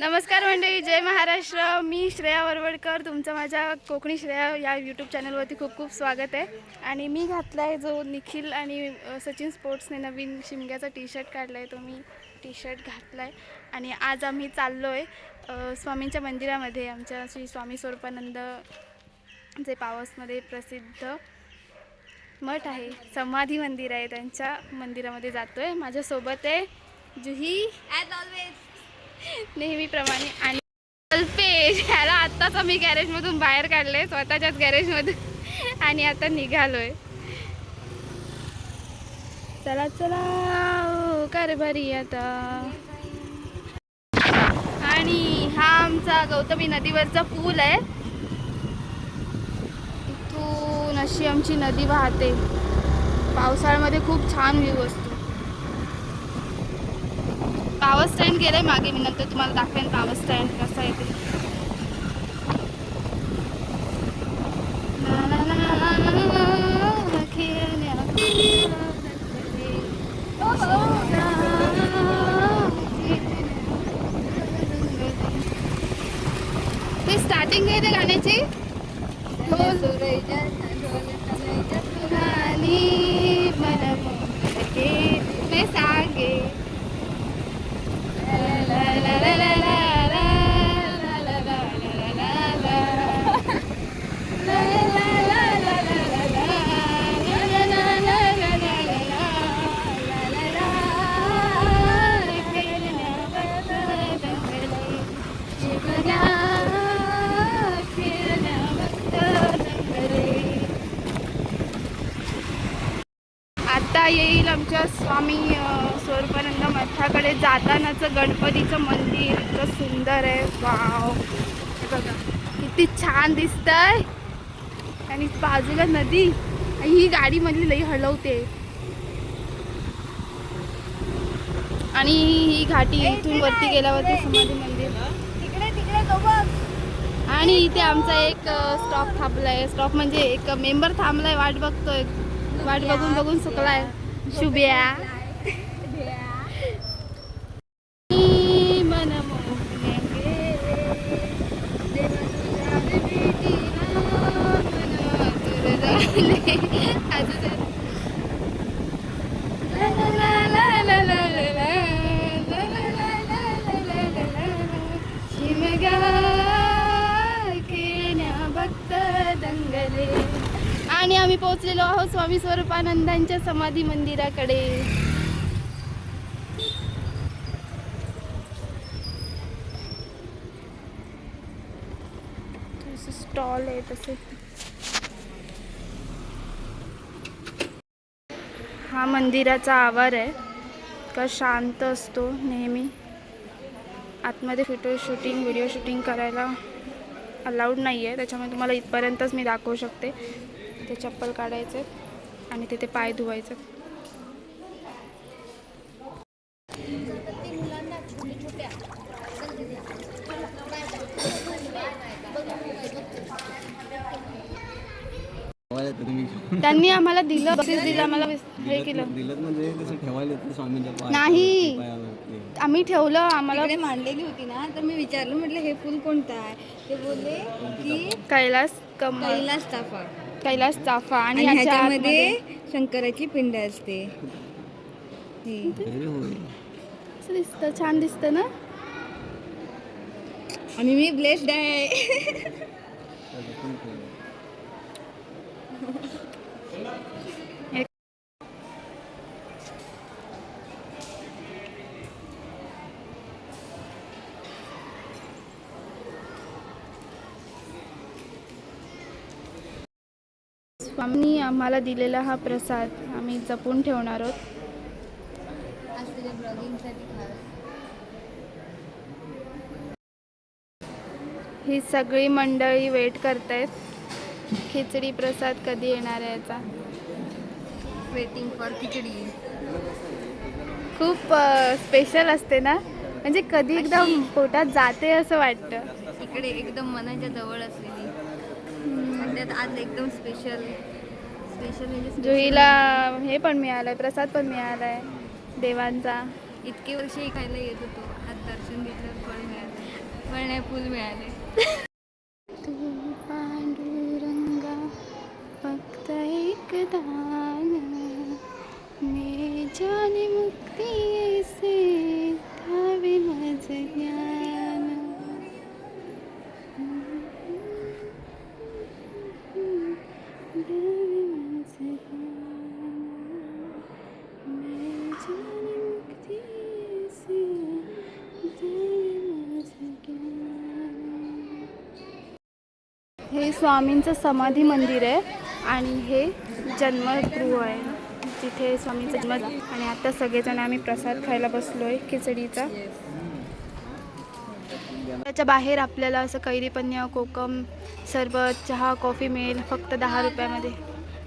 नमस्कार मंडळी जय महाराष्ट्र. मी श्रेया वरवडकर. तुमचं माझ्या कोकणी श्रेया या यूट्यूब चॅनलवरती खूप खूप स्वागत आहे. आणि मी घातला आहे जो निखिल आणि सचिन स्पोर्ट्सने नवीन शिमग्याचा टी शर्ट काढला आहे तो मी टी शर्ट घातला आहे आणि आज आम्ही चाललो आहे स्वामींच्या मंदिरामध्ये. आमच्या श्री स्वामी स्वरूपानंद जे पावसमध्ये प्रसिद्ध मठ आहे समाधी मंदिर आहे त्यांच्या मंदिरामध्ये जातो आहे माझ्यासोबत आहे जुही. ॲज ऑलवेज नेहमीप्रमाणे. आणि अल्पेश ह्याला आत्ताच आम्ही गॅरेजमधून बाहेर काढले स्वतःच्याच गॅरेजमधून. आणि आता निघालोय. चला चला कर कारभारी आता. आणि हा आमचा गौतमी नदीवरचा पूल आहे. इथून अशी आमची नदी वाहते. पावसाळ्यामध्ये खूप छान व्ह्यू असतो. पॉवर स्टँड गेलंय मागे मी नंतर तुम्हाला दाखवेन पॉवर स्टँड कसं आहे ते. ते स्टार्टिंग आहे त्या गाण्याची आमच्या स्वामी स्वरूपानंद मठाकडे जातानाचं गणपतीचं मंदिर इतकं सुंदर आहे. वाव. बघा किती छान दिसतंय. आणि बाजूला नदी. आणि ही गाडी मधली लई हलवते. आणि ही घाटी इथून वरती गेल्यावरती समाधी मंदिर. आणि इथे आमचा एक स्टॉप थांबलाय. स्टॉप म्हणजे एक मेंबर थांबलाय वाट बघतोय. वाट बघून बघून सुकलाय 右边 आम्ही पोहोचलेलो आहोत स्वामी स्वरूपानंदांच्या समाधी मंदिराकडे. स्टॉल आहे तसे हा मंदिराचा आवार आहे. का शांत असतो नेहमी. आतमध्ये फोटो शूटिंग व्हिडिओ शूटिंग करायला अलाउड नाही आहे त्याच्यामुळे तुम्हाला इथपर्यंतच मी दाखवू शकते. ते चप्पल काढायचे आणि तिथे पाय धुवायचे. त्यांनी आम्हाला दिलं बक्षीस दिलं आम्हाला हे केलं. दिलं म्हणजे तसं ठेवायला येतं स्वामींच्या पाया- नाही. आम्ही ठेवलं आम्हाला मांडलेली होती ना तर मी विचारलं म्हटलं हे फुल कोणतं आहे? ते बोलले की कैलास कमळ. कैलास चाफा कैलास चाफा आणि आणि ह्याच्या ह्याच्यामध्ये आतमध्ये शंकराची पिंड असते. ही. असं दिसतं छान दिसतं ना? आणि मी ब्लेस्ड आहे. स्वामींनी आम्हाला दिलेला हा प्रसाद आम्ही जपून ठेवणार आहोत. ही सगळी मंडळी वेट करतायत. खिचडी प्रसाद कधी येणार आहे याचा? Waiting for khichdi. खूप स्पेशल असते ना? म्हणजे कधी एकदा पोटात जाते असं वाटतं. इकडे एकदम मनाच्या जवळ असलेली. त्यात आज एकदम स्पेशल स्पेशल म्हणजे. जुईला हे पण मिळालंय प्रसाद पण मिळालाय देवांचा. इतके वर्ष खायला येत होतो. आज दर्शन घेतलं फळ मिळालं नाही फुल मिळाले. स्वामींचं समाधी मंदिर आहे आणि हे जन्मगृह आहे. जिथे स्वामींचा जन्म आणि आता सगळेजण आम्ही प्रसाद खायला बसलो आहे खिचडीचा. त्याच्या बाहेर आपल्याला असं कैरीपन्या कोकम सरबत चहा कॉफी मिळेल फक्त दहा रुपयामध्ये.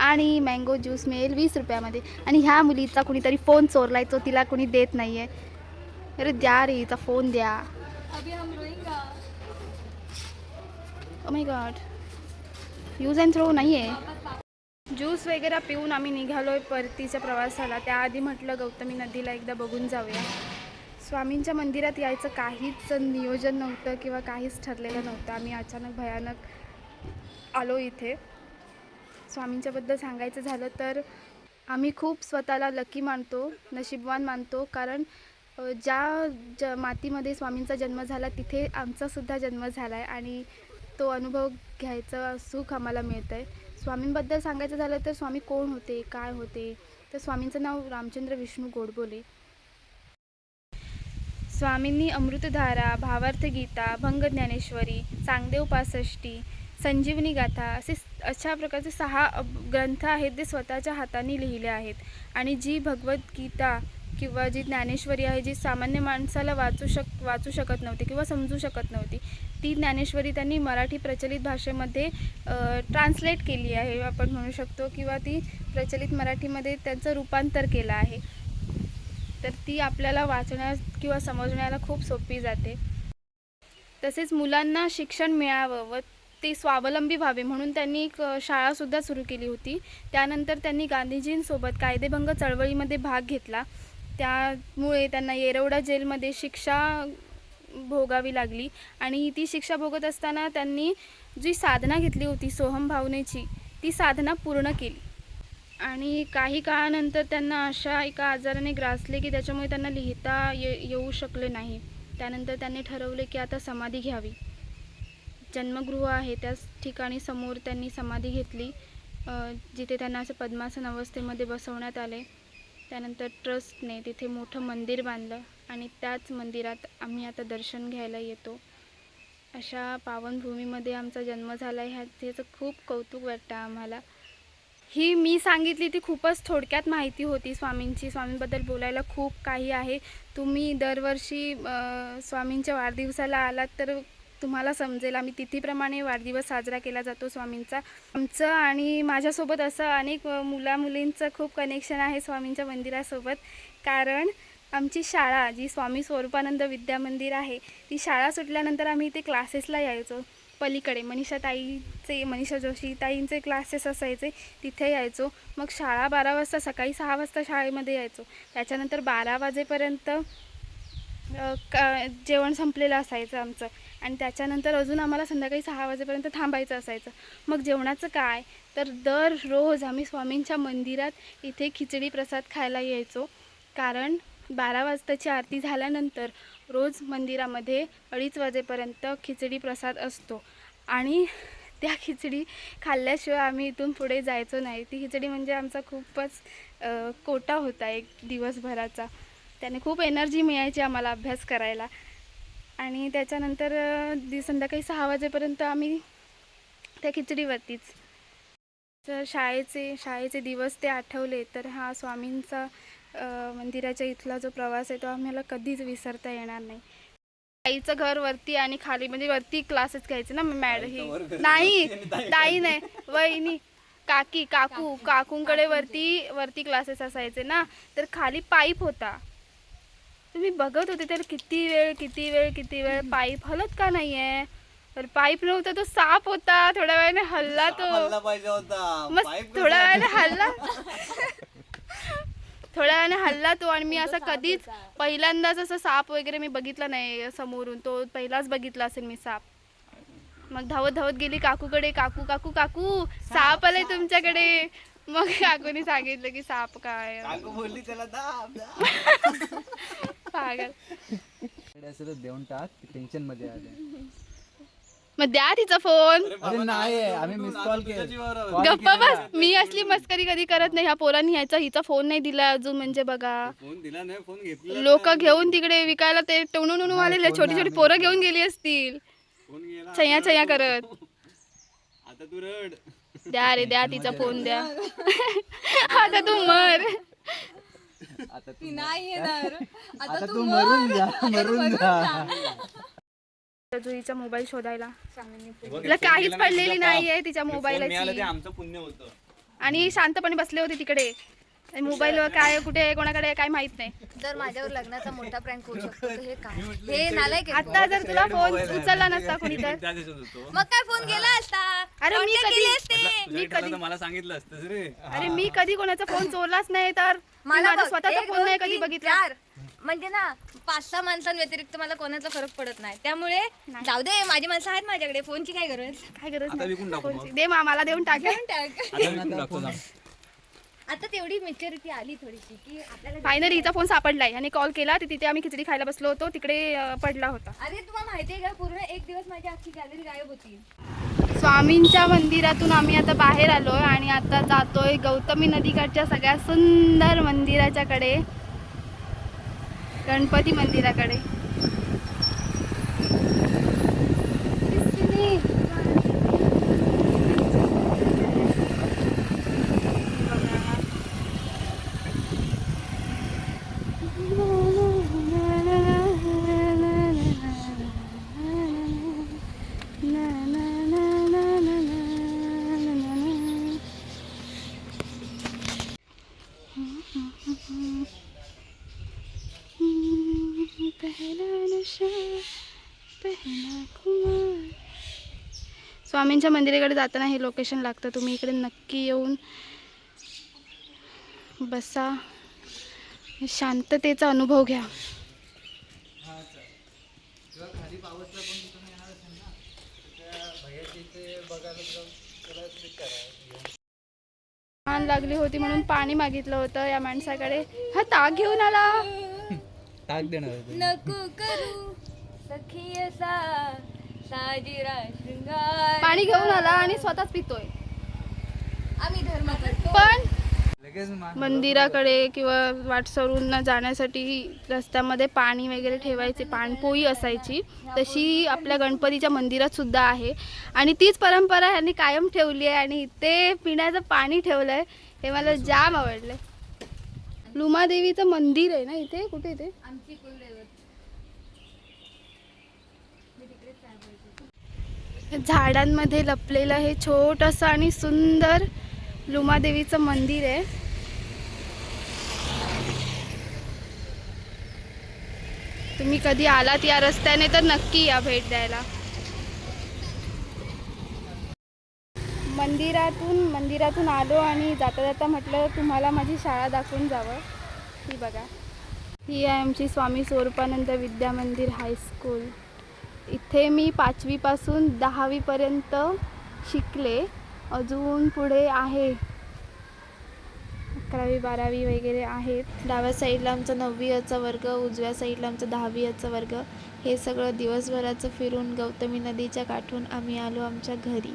आणि मँगो ज्यूस मिळेल वीस रुपयामध्ये. आणि ह्या मुलीचा कुणीतरी फोन चोरलाय तो तिला कुणी देत नाही आहे अरे द्या रे हिचा फोन द्या. Oh my god use and throw नाही आहे ज्यूस वगैरे पिऊन आम्ही निघालो आहे परतीच्या प्रवासाला. त्याआधी म्हटलं गौतमी नदीला एकदा बघून जाऊया. स्वामींच्या मंदिरात यायचं काहीच नियोजन नव्हतं किंवा काहीच ठरलेलं नव्हतं. आम्ही अचानक भयानक आलो इथे. स्वामींच्याबद्दल सांगायचं झालं तर आम्ही खूप स्वतःला लकी मानतो नशीबवान मानतो. कारण ज्या ज मातीमध्ये स्वामींचा जन्म झाला तिथे आमचासुद्धा जन्म झाला आहे आणि तो अनुभव घ्यायचं सुख आम्हाला मिळतं आहे स्वामींबद्दल सांगायचं झालं तर स्वामी कोण होते? काय होते? तर स्वामींचं नाव रामचंद्र विष्णू गोडबोले. स्वामींनी अमृतधारा भावार्थ गीता भंग ज्ञानेश्वरी चांगदेव पासष्टी संजीवनी गाथा असे अशा प्रकारचे सहा ग्रंथ आहेत जे स्वतःच्या हाताने लिहिले आहेत. आणि जी भगवद्गीता किंवा जी ज्ञानेश्वरी आहे जी सामान्य माणसाला वाचू शक वाचू शकत नव्हती किंवा समजू शकत नव्हती ती ज्ञानेश्वरी त्यांनी मराठी प्रचलित भाषेमध्ये ट्रान्सलेट केली आहे आपण म्हणू शकतो किंवा ती प्रचलित मराठीमध्ये त्यांचं रूपांतर केलं आहे. तर ती आपल्याला वाचण्यास किंवा समजण्याला खूप सोपी जाते. तसेच मुलांना शिक्षण मिळावं व ते स्वावलंबी व्हावे म्हणून त्यांनी एक शाळासुद्धा सुरू केली होती. त्यानंतर त्यांनी गांधीजींसोबत कायदेभंग चळवळीमध्ये भाग घेतला. त्यामुळे त्यांना येरवडा जेलमध्ये शिक्षा भोगावी लागली. आणि ती शिक्षा भोगत असताना त्यांनी जी साधना घेतली होती सोहम भावनेची ती साधना पूर्ण केली. आणि काही काळानंतर त्यांना अशा एका आजाराने ग्रासले की त्याच्यामुळे त्यांना लिहिता ये येऊ शकले नाही. त्यानंतर त्यांनी ठरवले की आता समाधी घ्यावी. जन्मगृह आहे त्याच ठिकाणी समोर त्यांनी समाधी घेतली जिथे त्यांना असं पद्मासन अवस्थेमध्ये बसवण्यात आले. त्यानंतर ट्रस्टने तिथे मोठं मंदिर बांधलं आणि त्याच मंदिरात आम्ही आता दर्शन घ्यायला येतो. अशा पावनभूमीमध्ये आमचा जन्म झाला आहे ह्याचं खूप कौतुक वाटतं आम्हाला. ही मी सांगितली ती खूपच थोडक्यात माहिती होती स्वामींची. स्वामींबद्दल बोलायला खूप काही आहे. तुम्ही दरवर्षी स्वामींच्या वाढदिवसाला आलात तर तुम्हाला समजेल. आम्ही तिथीप्रमाणे वाढदिवस साजरा केला जातो स्वामींचा. आमचं आणि माझ्यासोबत असं अनेक मुलामुलींचं खूप कनेक्शन आहे स्वामींच्या मंदिरासोबत. कारण आमची शाळा जी स्वामी स्वरूपानंद विद्या मंदिर आहे ती शाळा सुटल्यानंतर आम्ही इथे क्लासेसला यायचो. पलीकडे मनीषा ताईचे मनीषा जोशी ताईंचे क्लासेस असायचे तिथे यायचो. मग शाळा बारा वाजता सकाळी सहा वाजता शाळेमध्ये यायचो. त्याच्यानंतर बारा वाजेपर्यंत का जेवण संपलेलं असायचं आमचं. आणि त्याच्यानंतर अजून आम्हाला संध्याकाळी सहा वाजेपर्यंत थांबायचं असायचं. मग जेवणाचं काय? तर दररोज आम्ही स्वामींच्या मंदिरात इथे खिचडी प्रसाद खायला यायचो. कारण बारा वाजताची आरती झाल्यानंतर रोज मंदिरामध्ये अडीच वाजेपर्यंत खिचडी प्रसाद असतो. आणि त्या खिचडी खाल्ल्याशिवाय आम्ही इथून पुढे जायचो नाही. ती खिचडी म्हणजे आमचा खूपच कोटा होता एक दिवसभराचा. त्याने खूप एनर्जी मिळायची आम्हाला अभ्यास करायला. आणि त्याच्यानंतर दि संध्याकाळी सहा वाजेपर्यंत आम्ही त्या खिचडीवरतीच. तर शाळेचे शाळेचे दिवस ते आठवले तर हा स्वामींचा मंदिराच्या इथला जो प्रवास आहे तो आम्हाला कधीच विसरता येणार नाही. ताईचं घर वरती आणि खाली म्हणजे वरती क्लासेस घ्यायचे ना मॅड ही. नाही ताई. नाही वहिनी काकी काकू काकूंकडे. वरती वरती क्लासेस असायचे ना. तर खाली पाईप होता. तुम्ही बघत होते तर किती वेळ किती वेळ किती वेळ? पाईप हलत का नाहीये? तर पाईप नव्हता तो साप होता. थोड्या वेळाने हल्ला तो. पाहिजे होता. मग पाईप थोड्या वेळाने हल्ला. थोड्या वेळाने हल्ला तो आणि मी असं कधीच पहिल्यांदाच असं साप वगैरे मी बघितला नाही समोरून. तो पहिलाच बघितला असेल मी साप. मग धावत धावत गेली काकूकडे. काकू काकू काकू साप आलाय तुमच्याकडे. मग काकूने सांगितलं की साप काय? बोलली त्याला पागल. असं तर देऊन टाक टेन्शनमध्ये आले. मग द्या तिचा फोन. अरे नाही आम्ही मिस कॉल. केला गप्पा बस मी असली मस्करी कधी करत नाही. ह्या पोरांनी ह्याचा हिचा फोन नाही दिला अजून म्हणजे बघा. फोन दिला नाही फोन घेतला लोक घेऊन तिकडे विकायला ते उणून आलेले छोटी छोटी पोरं घेऊन गेली असतील. फोन गेला. छया छया करत. आता तू रड. द्या रे द्या तिचा फोन द्या. आता तू मर. आता तू नाही येणार. आता तू मरून जा मरून जा. जुईचा मोबाईल शोधायला. तिला काहीच पडलेली नाहीये तिच्या मोबाईलची. आमचं पुण्य होतं. आणि शांतपणे बसले होते तिकडे. मोबाईल काय कुठे आहे, कोणाकडे आहे, काय माहीत नाही. जर माझ्यावर लग्नाचा मोठा प्रँक होऊ शकतो तर हे काय? हे नालायक आहे. आता जर तुला फोन उचलला नसता कोणी तर त्या दिवसात होतो. मग काय फोन गेला असता? अरे मी Contact कधी- मला सांगितलं असतं रे. अरे मी कधी कोणाचा फोन चोरलाच नाही तर? मी मला माझा बघ, स्वतःचा एक, फोन नाही कधी तीन, बघितला. चार. म्हणजे ना पाच सहा माणसांव्यतिरिक्त मला कोणाचा फरक पडत नाही. त्यामुळे जाऊ दे माझी माणसं आहेत माझ्याकडे. फोनची काय गरज? काय गरज आता विकून नाही. दे मा मला देऊन टाक. देऊन टाक. आता विकून टाकतो ना. आता तेवढी मेच्युरिटी आली थोडीशी की आपल्याला फायनली हिचा फोन सापडलाय. आणि कॉल केला तर तिथे आम्ही खिचडी खायला बसलो होतो. तिकडे अं, पडला होता. अरे तुम्हाला माहितीये का? पूर्ण एक दिवस माझी अख्खी गॅलरी गायब होती. स्वामींच्या मंदिरातून आम्ही आता बाहेर आलोय आणि आता जातोय गौतमी नदीकाठच्या सगळ्या सुंदर मंदिराच्या कडे गणपती मंदिराकडे. स्वामींच्या मंदिराकडे जाताना हे लोकेशन लागतं. तुम्ही इकडे नक्की येऊन बसा. शांततेचा अनुभव घ्या. मान लागली होती म्हणून पाणी मागितलं होतं या माणसाकडे. हा ताक घेऊन आला. टाक देणार. नको करू. सखी असा. साजिरा शृंगार पाणी घेऊन आला आणि स्वतःच पितोय. आम्ही धर्म करतो. पण मंदिराकडे किंवा वाटसरूंना जाण्यासाठी रस्त्यामध्ये पाणी वगैरे ठेवायचे पाणपोई असायची. तशी आपल्या गणपतीच्या मंदिरात सुद्धा आहे. आणि तीच परंपरा ह्यांनी कायम ठेवली आहे आणि इथे पिण्याचं पाणी ठेवलं आहे हे मला जाम आवडलं लुमादेवीचं मंदिर आहे ना इथे? कुठे इथे आमची कुलदैवत झाडांमध्ये लपलेलं हे छोटंसं आणि सुंदर लुमादेवीचं मंदिर आहे. तुम्ही कधी आलात या रस्त्याने तर नक्की या भेट द्यायला. मंदिरातून मंदिरातून आलो आणि जाता जाता म्हटलं तुम्हाला माझी शाळा दाखवून जावं. ही बघा. ही आहे आमची स्वामी स्वरूपानंद विद्या मंदिर हायस्कूल. इथे मी पाचवीपासून दहावीपर्यंत शिकले. अजून पुढे आहे. अकरावी बारावी वगैरे आहेत. डाव्या साईडला आमचा नववी याचा वर्ग उजव्या साईडला आमचा दहावी याचा वर्ग. हे सगळं दिवसभराचं फिरून गौतमी नदीच्या काठून आम्ही आलो आमच्या घरी.